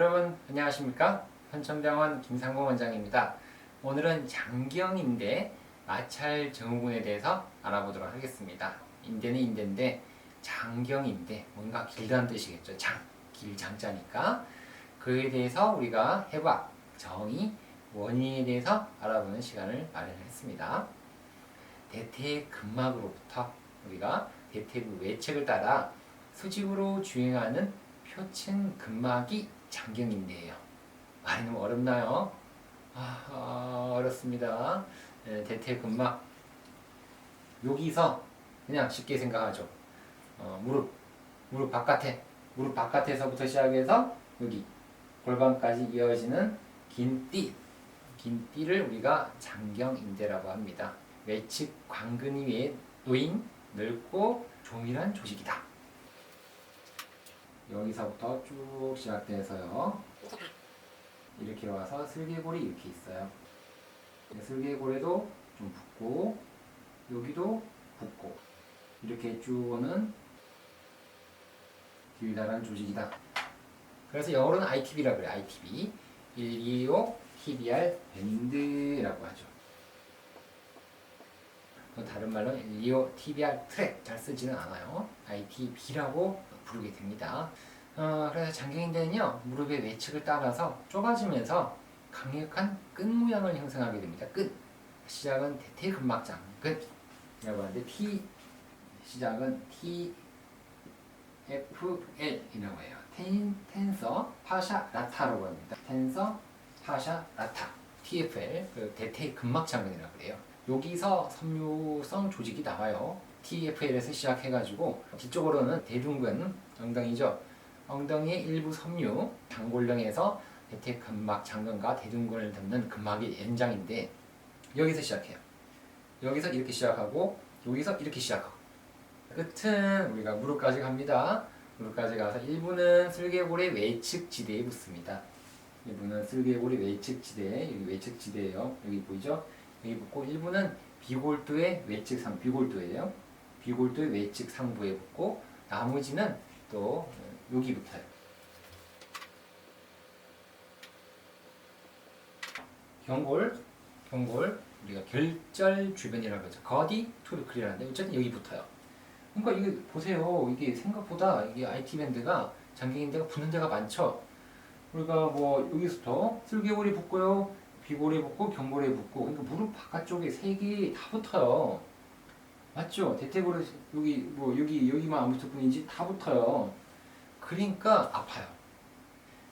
여러분 안녕하십니까? 현천병원 김상공 원장입니다. 오늘은 장경인대 마찰 증후군에 대해서 알아보도록 하겠습니다. 인대는 인대인데 장경인대 뭔가 길다는 뜻이겠죠. 장, 길 장자니까 그에 대해서 우리가 해박, 정의, 원인에 대해서 알아보는 시간을 마련했습니다. 대퇴 근막으로부터 우리가 대퇴부 외측을 따라 수직으로 주행하는 표층 근막이 장경인대예요. 많이 너무 어렵나요? 아, 아, 어렵습니다. 네, 대퇴근막 여기서 그냥 쉽게 생각하죠. 어, 무릎 무릎 바깥에 무릎 바깥에서부터 시작해서 여기 골반까지 이어지는 긴 띠, 긴 띠를 우리가 장경인대라고 합니다. 외측 광근 위에 놓인 넓고 조밀한 조직이다. 여기서부터 쭉 시작돼서요. 이렇게 와서 슬개골이 이렇게 있어요. 슬개골에도 좀 붓고 여기도 붓고 이렇게 쭉 오는 길다란 조직이다. 그래서 영어로는 ITB라고 그래요. ITB 125 TBR 밴드라고 하죠. 또 다른 말로 125 TBR 트랙 잘 쓰지는 않아요. ITB라고 부르게 됩니다. 어, 그래서 장경인대는요 무릎의 외측을 따라서 좁아지면서 강력한 끈 모양을 형성하게 됩니다. 끈 시작은 대퇴근막장 끈이라고 하는데 T 시작은 T FL이라고 해요. 텐, 텐서 파샤 라타라고 합니다. 텐서 파샤 라타 TFL 그 대퇴 근막장근이라고 그래요. 여기서 섬유성 조직이 나와요. TFL에서 시작해가지고 뒤쪽으로는 대둔근 엉덩이죠. 엉덩이의 일부 섬유 장골령에서 대퇴 근막 장근과 대둔근을 덮는 근막의 연장인데 여기서 시작해요. 여기서 이렇게 시작하고 여기서 이렇게 시작하고 끝은 우리가 무릎까지 갑니다. 무릎까지 가서 일부는 슬개골의 외측 지대에 붙습니다. 일부는 슬개골의 외측 지대, 여기 외측 지대예요. 여기 보이죠? 여기 붙고 일부는 비골두의 외측 상 비골두예요. 비골두의 외측 상부에 붙고 나머지는 또 여기 붙어요. 경골, 경골 우리가 결절 주변이라고 하죠. 거디 투르클이라는데 어쨌든 여기 붙어요. 그러니까 이게 보세요. 이게 생각보다 이게 IT 밴드가 장기인대가 붙는 데가 많죠. 우리가 뭐 여기서부터 슬개골이 붙고요, 비골이 붙고 경골이 붙고, 그러니까 무릎 바깥쪽에 세 개 다 붙어요. 맞죠? 대퇴골이 여기 뭐 여기 여기만 안 붙을 뿐이지 다 붙어요. 그러니까 아파요.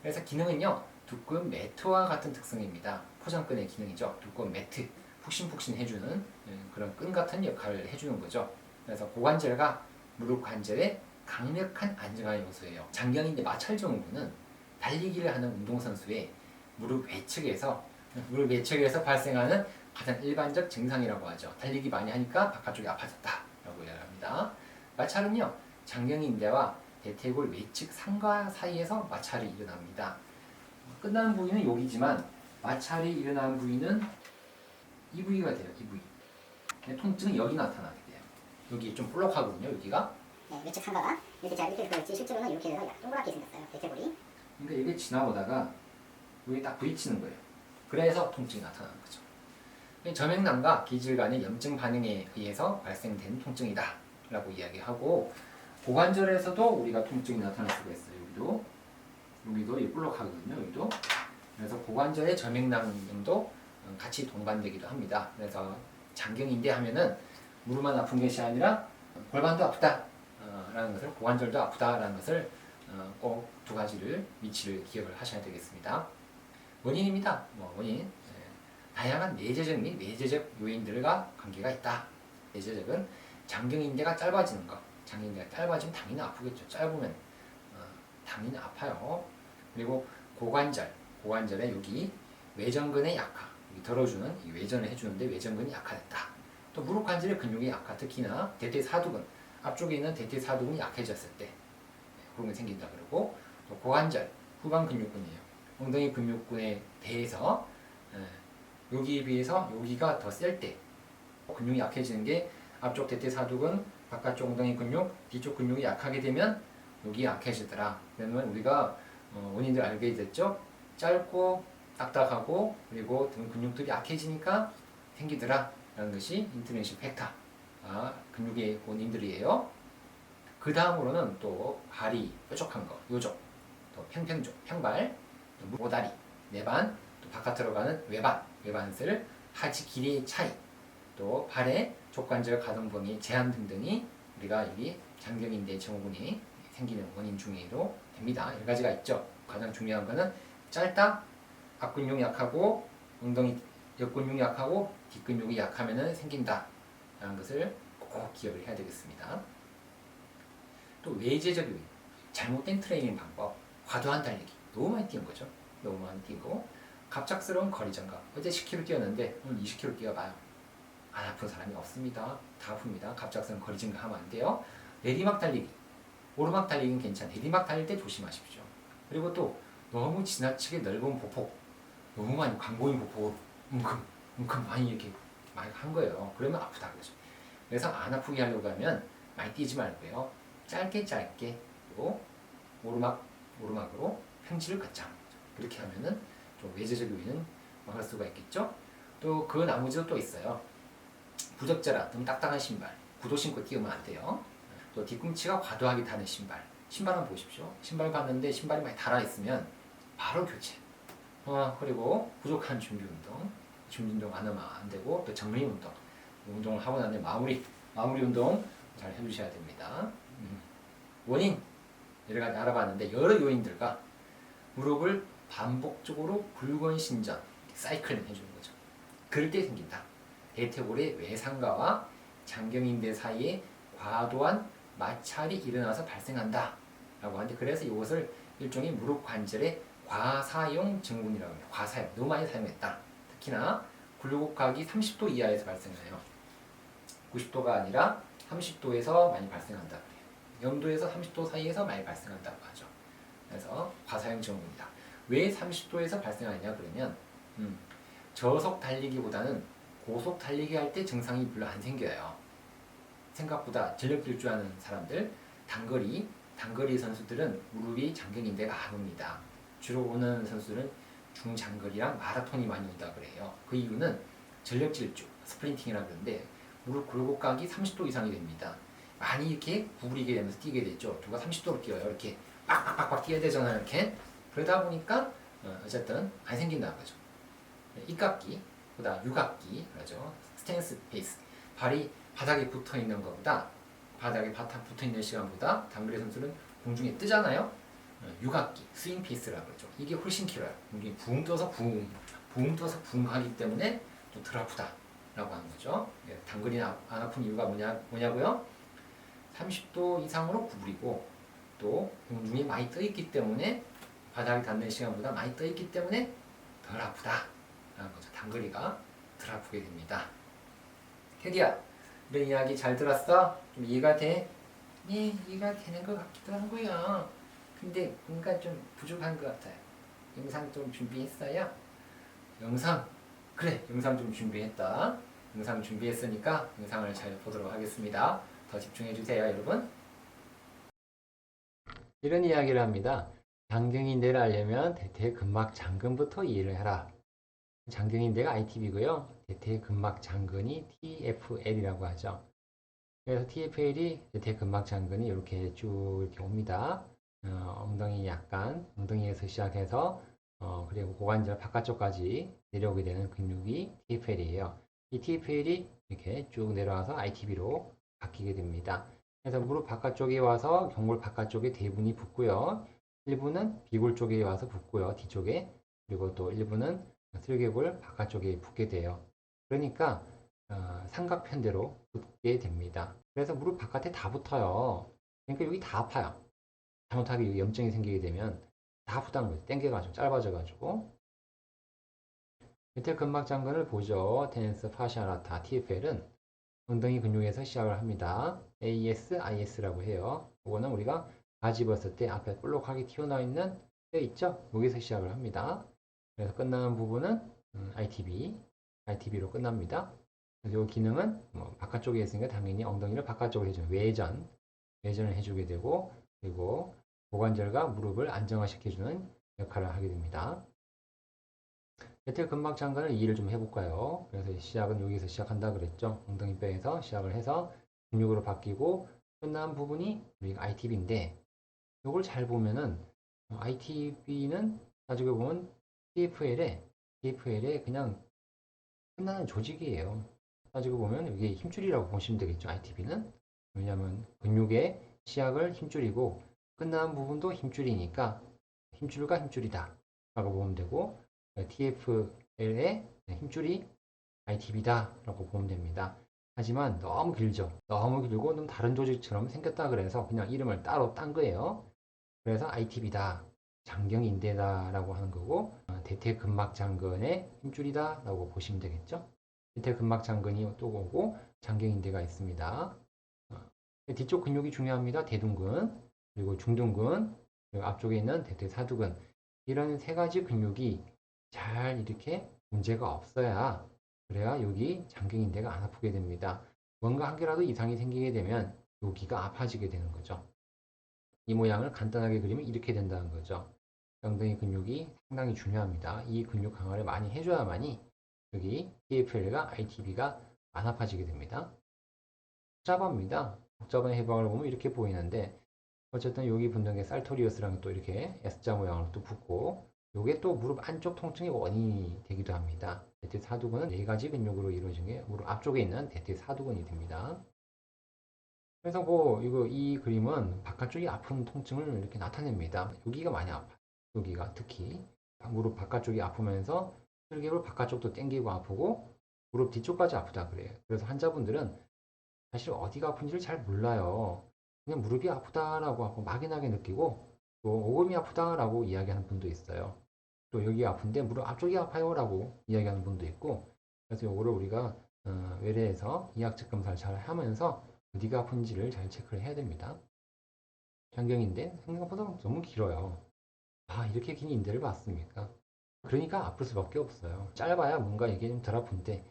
그래서 기능은요 두꺼운 매트와 같은 특성입니다. 포장끈의 기능이죠. 두꺼운 매트, 푹신푹신 해주는 예, 그런 끈 같은 역할을 해주는 거죠. 그래서 고관절과 무릎 관절의 강력한 안정화 요소예요. 장경인대 마찰증후군은 달리기를 하는 운동선수의 무릎 외측에서 무릎 외측에서 발생하는 가장 일반적 증상이라고 하죠. 달리기 많이 하니까 바깥쪽이 아파졌다라고 이야기합니다. 마찰은요 장경인대와 대퇴골 외측 상과 사이에서 마찰이 일어납니다. 끝나는 부위는 여기지만 마찰이 일어나는 부위는 이 부위가 돼요. 이 부위. 통증은 여기 나타나게 돼요. 여기 좀 볼록하거든요. 여기가. 네, 외측 상가가 이렇게 잘 이렇게 되어 있지 실제로는 이렇게 돼서 약 동그랗게 생겼어요 대퇴골이 그러니까 이게 지나오다가 여기 딱 부딪히는 거예요. 그래서 통증이 나타나는 거죠. 저맥남과 기질 간의 염증 반응에 의해서 발생된 통증이다 라고 이야기하고 고관절에서도 우리가 통증이 나타날 수가 있어요. 여기도 여기도 이 볼록하거든요. 여기도 그래서 고관절의 저맥남도 같이 동반되기도 합니다. 그래서 장경인대 하면은 무릎만 아픈 것이 아니라 골반도 아프다 어, 라는 것을 고관절도 아프다 라는 것을 어, 꼭두 가지를 위치를 기억을 하셔야 되겠습니다. 원인입니다. 뭐 원인 예. 다양한 내재적 및 외재적 요인들과 관계가 있다. 내재적은 장경인대가 짧아지는 것. 장경인대가 짧아지면 당연히 아프겠죠. 짧으면 어, 당연히 아파요. 그리고 고관절, 고관절의 여기 외전근의 약화, 여기 덜어주는 이 외전을 해주는데 외전근이 약화됐다. 또 무릎 관절의 근육이 약화, 특히나 대퇴사두근 앞쪽에 있는 대퇴사두근이 약해졌을 때 네, 그런 게 생긴다 그러고 또 고관절, 후방 근육근이에요. 엉덩이 근육근에 대해서 예, 여기에 비해서 여기가 더 셀 때 근육이 약해지는 게 앞쪽 대퇴사두근, 바깥쪽 엉덩이 근육, 뒤쪽 근육이 약하게 되면 여기 약해지더라. 그러면 우리가 어, 원인들 알게 됐죠? 짧고 딱딱하고 그리고 등 근육들이 약해지니까 생기더라 라는 것이 인터넷션 팩터 아, 근육의 원인들이에요 그 다음으로는 또 발이 뾰족한 거 요쪽 또 평평족 평발 또 모다리 내반 또 바깥으로 가는 외반 외반슬 하지 길이의 차이 또 발의 족관절 가동범위 제한 등등이 우리가 여기 장경인대 증후군이 생기는 원인 중으로 됩니다. 여러 가지가 있죠. 가장 중요한 거는 짧다, 앞근육이 약하고 엉덩이 옆근육이 약하고 뒷근육이 약하면은 생긴다. 라는 것을 꼭 기억을 해야 되겠습니다. 또 외제적 요인, 잘못된 트레이닝 방법, 과도한 달리기, 너무 많이 뛰는 거죠. 너무 많이 뛰고 갑작스러운 거리 증가. 어제 10km 뛰었는데 오늘 20km 뛰어봐요. 안 아픈 사람이 없습니다. 다 아픕니다. 갑작스러운 거리 증가 하면 안 돼요. 내리막 달리기, 오르막 달리기는 괜찮아요. 내리막 달릴 때 조심하십시오. 그리고 또 너무 지나치게 넓은 보폭, 너무 많이 광고인 보폭, 웅큼, 웅큼 많이 이렇게 많이 한 거예요. 그러면 아프다 그러죠. 그래서 안 아프게 하려고 하면 많이 뛰지 말고요. 짧게 짧게 그리고 오르막 오르막으로 평지를 걷자. 그렇게 하면은 좀 외제적 요인은 막을 수가 있겠죠. 또 그 나머지도 또 있어요. 부적절한 너무 딱딱한 신발, 구도 신고 뛰면 안 돼요. 또 뒤꿈치가 과도하게 닿는 신발. 신발 한번 보십시오. 신발 봤는데 신발이 많이 닳아 있으면 바로 교체. 어, 그리고 부족한 준비 운동. 준비 운동 안 하면 안 되고 또 정리 운동. 운동을 하고 난 뒤에 마무리 마무리 운동 잘 해주셔야 됩니다. 음. 원인 여러 가지 알아봤는데 여러 요인들과 무릎을 반복적으로 굵은 신전 사이클링 해주는 거죠. 그럴 때 생긴다. 대퇴골의 외상가와 장경인대 사이에 과도한 마찰이 일어나서 발생한다. 라고 하는데 그래서 이것을 일종의 무릎 관절의 과사용 증후군이라고 합니다. 과사용. 너무 많이 사용했다. 특히나 굴곡각이 30도 이하에서 발생해요. 90도가 아니라 30도에서 많이 발생한다 그래요. 0도에서 30도 사이에서 많이 발생한다고 하죠. 그래서 과사용 증후군이다. 왜 30도에서 발생하냐 그러면 음, 저속 달리기보다는 고속 달리기 할 때 증상이 별로 안 생겨요. 생각보다 전력 질주하는 사람들, 단거리, 단거리 선수들은 무릎이 장경인대가 안 옵니다. 주로 오는 선수들은 중장거리랑 마라톤이 많이 온다 그래요. 그 이유는 전력 질주, 스프린팅이라 그러는데 무릎 굴곡각이 30도 이상이 됩니다. 많이 이렇게 구부리게 되면서 뛰게 되죠. 누가 30도로 뛰어요. 이렇게 빡빡빡빡 뛰어야 되잖아요. 이렇게 그러다 보니까 어, 어쨌든 안 생긴다는 거죠. 입각기, 보다 유각기, 그러죠. 스탠스 페이스. 발이 바닥에 붙어 있는 것보다 바닥에 바닥 붙어 있는 시간보다 단거리 선수는 공중에 뜨잖아요. 어, 유각기, 스윙 페이스라고 그러죠. 이게 훨씬 길어요. 공중에 붕 떠서 붕, 붕 떠서 붕 하기 때문에 좀 덜 아프다라고 하는 거죠. 예, 단거리 안 아픈 이유가 뭐냐, 뭐냐고요? 30도 이상으로 구부리고 또 공중에 많이 떠 있기 때문에 바닥에 닿는 시간보다 많이 떠 있기 때문에 덜 아프다 라는 거죠. 단거리가 덜 아프게 됩니다. 캐디야, 이런 이야기 잘 들었어? 좀 이해가 돼? 예, 이해가 되는 것 같기도 하고요. 근데 뭔가 좀 부족한 것 같아요. 영상 좀 준비했어요? 영상? 그래, 영상 좀 준비했다. 영상 준비했으니까 영상을 잘 보도록 하겠습니다. 더 집중해 주세요, 여러분. 이런 이야기를 합니다. 장경인대를 알려면 대퇴 근막 장근부터 이해를 해라. 장경인대가 ITB고요. 대퇴 근막 장근이 TFL이라고 하죠. 그래서 TFL이 대퇴 근막 장근이 이렇게 쭉 이렇게 옵니다. 어, 엉덩이 약간 엉덩이에서 시작해서 어, 그리고 고관절 바깥쪽까지 내려오게 되는 근육이 TFL이에요. 이 TFL이 이렇게 쭉 내려와서 ITB로 바뀌게 됩니다. 그래서 무릎 바깥쪽에 와서 경골 바깥쪽에 대분이 붙고요. 일부는 비골 쪽에 와서 붙고요. 뒤쪽에. 그리고 또 일부는 슬개골 바깥쪽에 붙게 돼요. 그러니까 어, 삼각편대로 붙게 됩니다. 그래서 무릎 바깥에 다 붙어요. 그러니까 여기 다 아파요. 잘못하게 염증이 생기게 되면 다 아프다는 거죠. 땡겨가지고 짧아져가지고. 밑에 근막 장근을 보죠. 테니스 파시아라타 TFL은 엉덩이 근육에서 시작을 합니다. AS, IS라고 해요. 이거는 우리가 바지 입었을 때 앞에 볼록하게 튀어나와 있는 뼈 있죠? 여기서 시작을 합니다. 그래서 끝나는 부분은 음, ITB, ITB로 끝납니다. 그래서 이 기능은 뭐 바깥쪽에 있으니까 당연히 엉덩이를 바깥쪽으로 해주는 외전, 외전을 해주게 되고 그리고 고관절과 무릎을 안정화시켜주는 역할을 하게 됩니다. 배틀 근막 장관을 이해를 좀 해볼까요? 그래서 시작은 여기서 시작한다 그랬죠. 엉덩이 뼈에서 시작을 해서 근육으로 바뀌고 끝난 부분이 우리가 ITB인데 이걸 잘 보면은 ITB는 나중에 보면 TFL에 TFL에 그냥 끝나는 조직이에요. 따지고 보면 이게 힘줄이라고 보시면 되겠죠. ITB는 왜냐하면 근육의 시약을 힘줄이고 끝나는 부분도 힘줄이니까 힘줄과 힘줄이다 라고 보면 되고 TFL의 힘줄이 ITB다 라고 보면 됩니다. 하지만 너무 길죠. 너무 길고 너무 다른 조직처럼 생겼다 그래서 그냥 이름을 따로 딴 거예요. 그래서 ITB다. 장경 인대다 라고 하는 거고 어, 대퇴근막 장근의 힘줄이다 라고 보시면 되겠죠. 대퇴근막 장근이 또 오고 장경 인대가 있습니다. 어, 뒤쪽 근육이 중요합니다. 대둔근 그리고 중둔근 그리고 앞쪽에 있는 대퇴사두근 이런 세 가지 근육이 잘 이렇게 문제가 없어야 그래야 여기 장경 인대가 안 아프게 됩니다. 뭔가 한 개라도 이상이 생기게 되면 여기가 아파지게 되는 거죠. 이 모양을 간단하게 그리면 이렇게 된다는 거죠. 엉덩이 근육이 상당히 중요합니다. 이 근육 강화를 많이 해줘야만이 여기 TFL과 ITB가 안 아파지게 됩니다. 복잡합니다. 복잡한 해방을 보면 이렇게 보이는데 어쨌든 여기 붙는 게 살토리어스랑 또 이렇게 S자 모양으로 또 붙고 요게 또 무릎 안쪽 통증의 원인이 되기도 합니다. 대퇴 사두근은 네 가지 근육으로 이루어진 게 무릎 앞쪽에 있는 대퇴 사두근이 됩니다. 그래서 뭐 이거 이 그림은 바깥쪽이 아픈 통증을 이렇게 나타냅니다. 여기가 많이 아파요. 여기가 특히 무릎 바깥쪽이 아프면서 슬개골 바깥쪽도 땡기고 아프고 무릎 뒤쪽까지 아프다 그래요. 그래서 환자분들은 사실 어디가 아픈지를 잘 몰라요. 그냥 무릎이 아프다라고 하고 막연하게 느끼고 또 오금이 아프다라고 이야기하는 분도 있어요. 또 여기 아픈데 무릎 앞쪽이 아파요라고 이야기하는 분도 있고 그래서 요거를 우리가 어, 외래에서 이학적 검사를 잘 하면서 어디가 아픈지를 잘 체크를 해야 됩니다. 장경인데 생각보다 너무 길어요. 아 이렇게 긴 인대를 봤습니까? 그러니까 아플 수밖에 없어요. 짧아야 뭔가 이게 좀 덜 아픈데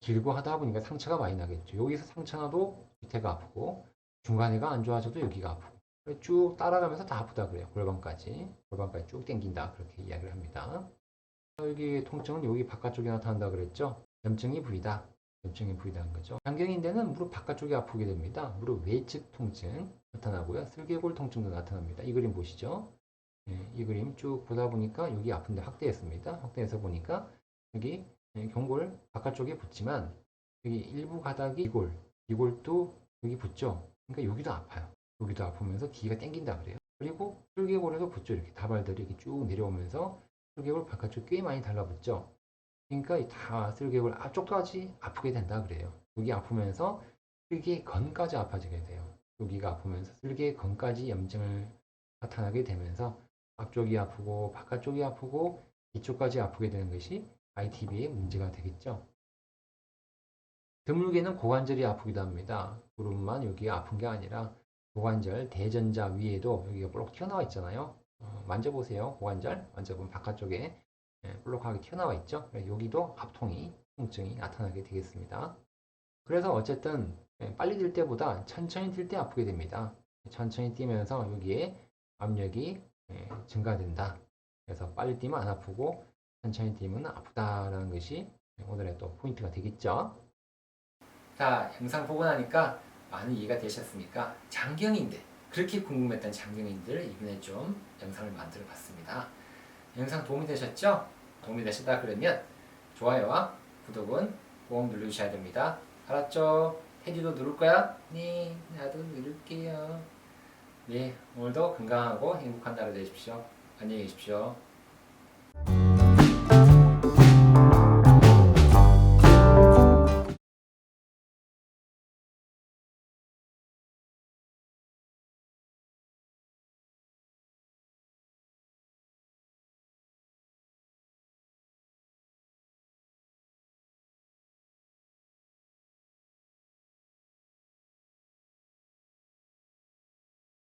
길고 하다 보니까 상처가 많이 나겠죠. 여기서 상처 나도 밑에가 아프고 중간에가 안 좋아져도 여기가 아프고 쭉 따라가면서 다 아프다 그래요. 골반까지 골반까지 쭉 당긴다 그렇게 이야기를 합니다. 여기 통증은 여기 바깥쪽에 나타난다 그랬죠. 염증이 부위다. 염증이 부위다는 거죠. 장경인대는 무릎 바깥쪽이 아프게 됩니다. 무릎 외측 통증 나타나고요. 슬개골 통증도 나타납니다. 이 그림 보시죠. 예, 이 그림 쭉 보다 보니까 여기 아픈데 확대했습니다. 확대해서 보니까 여기 예, 경골 바깥쪽에 붙지만 여기 일부 가닥이 이골, 이골도 여기 붙죠. 그러니까 여기도 아파요. 여기도 아프면서 뒤가 땡긴다 그래요. 그리고 슬개골에도 붙죠. 이렇게 다발들이 이렇게 쭉 내려오면서 슬개골 바깥쪽 꽤 많이 달라붙죠. 그러니까 이다 슬개골 앞쪽까지 아프게 된다 그래요. 여기 아프면서 슬개 건까지 아파지게 돼요. 여기가 아프면서 슬개 건까지 염증을 나타나게 되면서 앞쪽이 아프고 바깥쪽이 아프고 뒤쪽까지 아프게 되는 것이 ITB의 문제가 되겠죠. 드물게는 고관절이 아프기도 합니다. 무릎만 여기가 아픈 게 아니라 고관절 대전자 위에도 여기가 볼록 튀어나와 있잖아요. 어, 만져보세요. 고관절 만져보면 바깥쪽에 예, 볼록하게 튀어나와 있죠. 여기도 압통이 통증이 나타나게 되겠습니다. 그래서 어쨌든 예, 빨리 뛸 때보다 천천히 뛸 때 아프게 됩니다. 천천히 뛰면서 여기에 압력이 예, 증가된다. 그래서 빨리 뛰면 안 아프고 천천히 뛰면 아프다라는 것이 오늘의 또 포인트가 되겠죠. 자, 영상 보고 나니까 많은 이해가 되셨습니까? 장경인들 그렇게 궁금했던 장경인들 이번에 좀 영상을 만들어 봤습니다. 영상 도움이 되셨죠? 도움이 되셨다 그러면 좋아요와 구독은 꼭 눌러주셔야 됩니다. 알았죠? 테디도 누를 거야? 네, 나도 누를게요. 네, 오늘도 건강하고 행복한 하루 되십시오. 안녕히 계십시오.